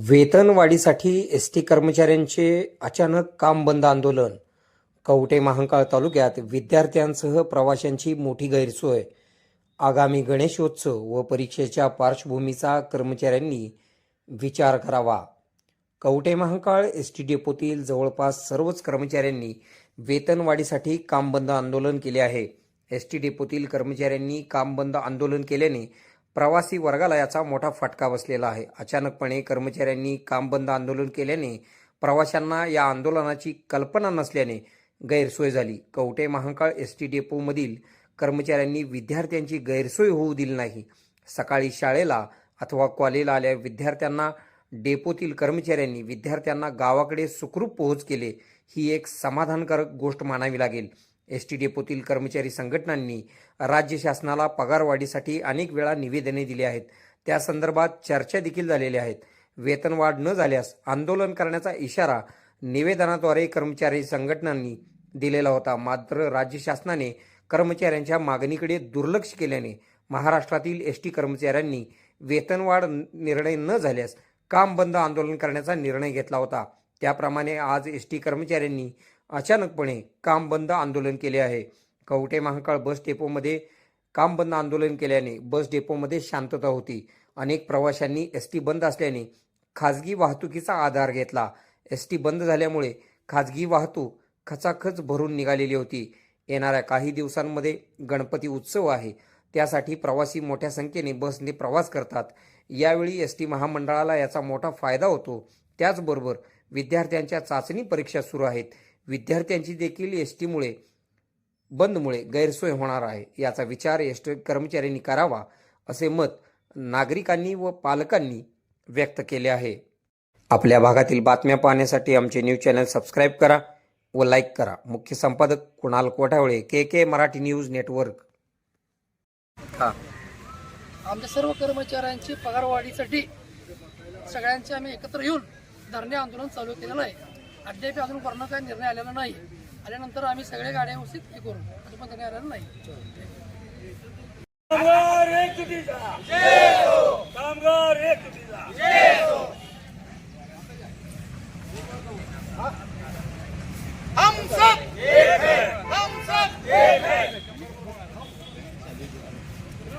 वेतनवाढीसाठी S T कर्मचाऱ्यांचे अचानक काम बंद आंदोलन. कवटे महांकाळ तालुक्यात विद्यार्थ्यांसह प्रवाशांची मोठी गैरसोय. आगामी गणेशोत्सव व परीक्षेच्या पार्श्वभूमीचा कर्मचाऱ्यांनी विचार करावा. कवटे महांकाळ एस टी डेपोतील जवळपास सर्वच कर्मचाऱ्यांनी वेतनवाढीसाठी काम बंद आंदोलन केले आहे. एस टी डेपोतील कर्मचाऱ्यांनी काम बंद आंदोलन केल्याने प्रवासी वर्गाला याचा मोठा फटका बसलेला आहे. अचानकपणे कर्मचाऱ्यांनी काम बंद आंदोलन केल्याने प्रवाशांना या आंदोलनाची कल्पना नसल्याने गैरसोय झाली. कवटे महांकाळ एस टी डेपोमधील कर्मचाऱ्यांनी विद्यार्थ्यांची गैरसोय होऊ दिली नाही. सकाळी शाळेला अथवा कॉलेजला आल्या विद्यार्थ्यांना डेपोतील कर्मचाऱ्यांनी विद्यार्थ्यांना गावाकडे सुखरूप पोहोच केले. ही एक समाधानकारक गोष्ट मानावी लागेल. एस टी डेपोतील कर्मचारी संघटनांनी राज्य शासनाला पगारवाढीसाठी अनेक वेळा निवेदने दिली आहेत. त्या संदर्भात चर्चा देखील झालेल्या आहेत. वेतनवाढ न झाल्यास आंदोलन करण्याचा इशारा निवेदनाद्वारे कर्मचारी संघटनांनी दिलेला होता. मात्र राज्य शासनाने कर्मचाऱ्यांच्या मागणीकडे दुर्लक्ष केल्याने महाराष्ट्रातील एस टी कर्मचाऱ्यांनी वेतनवाढ निर्णय न झाल्यास काम बंद आंदोलन करण्याचा निर्णय घेतला होता. त्याप्रमाणे आज एस टी कर्मचाऱ्यांनी अचानकपणे काम बंद आंदोलन केले आहे. कवठे महाकाळ बस डेपोमध्ये काम बंद आंदोलन केल्याने बस डेपोमध्ये शांतता होती. अनेक प्रवाशांनी एस टी बंद असल्याने खाजगी वाहतुकीचा आधार घेतला. एस टी बंद झाल्यामुळे खाजगी वाहतूक खचाखच भरून निघालेली होती. येणाऱ्या काही दिवसांमध्ये गणपती उत्सव आहे. त्यासाठी प्रवासी मोठ्या संख्येने बसने प्रवास करतात. यावेळी एस टी महामंडळाला याचा मोठा फायदा होतो. त्याचबरोबर विद्यार्थ्यांच्या चाचणी परीक्षा सुरू आहेत. विद्यार्थ्यांची देखील एस टीमुळे बंदमुळे गैरसोय होणार आहे. याचा विचार एस टी कर्मचाऱ्यांनी करावा असे मत नागरिकांनी व पालकांनी व्यक्त केले आहे. आपल्या भागातील बातम्या पाहण्यासाठी आमचे न्यूज चॅनल सबस्क्राईब करा व लाईक करा. मुख्य संपादक Kunal Kothawale K K Marathi news network. हा. आमच्या सर्व कर्मचाऱ्यांची पगारवाढीसाठी सगळ्यांचे आम्ही एकत्र येऊन धरणे आंदोलन चालू केलेलं आहे. अद्याप अजून करणं काही निर्णय आलेला नाही. आल्यानंतर आम्ही सगळे गाड्या व्यवस्थित हे करू. अजून पण निर्णय आलेला नाही. कामगार एक